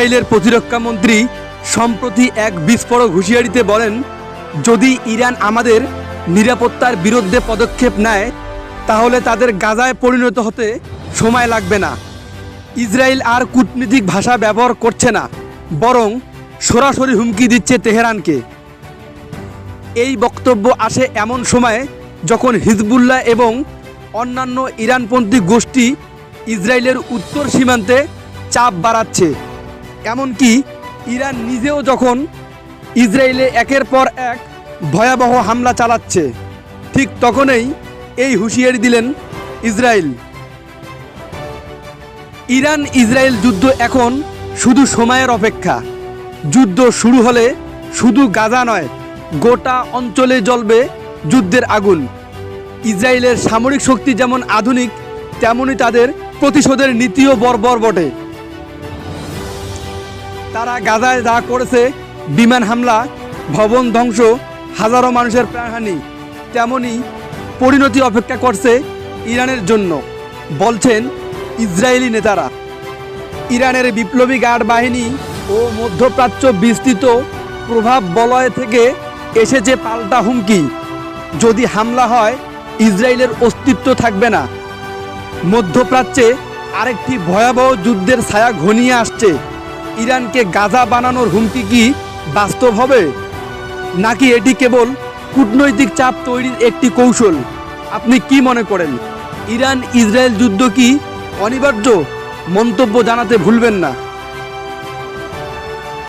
ইসরায়েলের প্রতিরক্ষা মন্ত্রী সম্প্রতি এক বিস্ফোরক হুঁশিয়ারিতে বলেন, যদি ইরান আমাদের নিরাপত্তার বিরুদ্ধে পদক্ষেপ নেয়, তাহলে তাদের গাজায় পরিণত হতে সময় লাগবে না। ইসরায়েল আর কূটনীতিক ভাষা ব্যবহার করছে না, বরং সরাসরি হুমকি দিচ্ছে তেহরানকে। এই বক্তব্য আসে এমন সময়ে যখন হিজবুল্লাহ এবং অন্যান্য ইরানপন্থী গোষ্ঠী ইসরায়েলের উত্তর সীমান্তে চাপ বাড়াচ্ছে। এমনকি ইরান নিজেও যখন ইসরায়েলে একের পর এক ভয়াবহ হামলা চালাচ্ছে, ঠিক তখনই এই হুঁশিয়ারি দিলেন ইসরায়েল। ইরান ইসরায়েল যুদ্ধ এখন শুধু সময়ের অপেক্ষা। যুদ্ধ শুরু হলে শুধু গাজা নয়, গোটা অঞ্চলে জ্বলবে যুদ্ধের আগুন। ইসরায়েলের সামরিক শক্তি যেমন আধুনিক, তেমনই তাদের প্রতিশোধের নীতিও বর্বর বটে। তারা গাজায় যা করেছে, বিমান হামলা, ভবন ধ্বংস, হাজারো মানুষের প্রাণহানি তেমনই পরিণতি অপেক্ষা করছে ইরানের জন্য, বলছেন ইসরায়েলি নেতারা। ইরানের বিপ্লবী গার্ড বাহিনী ও মধ্যপ্রাচ্য বিস্তৃত প্রভাব বলয় থেকে এসেছে পাল্টা হুমকি। যদি হামলা হয়, ইসরায়েলের অস্তিত্ব থাকবে না। মধ্যপ্রাচ্যে আরেকটি ভয়াবহ যুদ্ধের ছায়া ঘনিয়ে আসছে। ইরানকে গাজা বানানোর হুমকি কি বাস্তব হবে? নাকি এটি কেবল কূটনৈতিক চাপ তৈরির একটি কৌশল? আপনি কি মনে করেন? ইরান ইসরায়েল যুদ্ধ কি অনিবার্য? মন্তব্য জানাতে ভুলবেন না।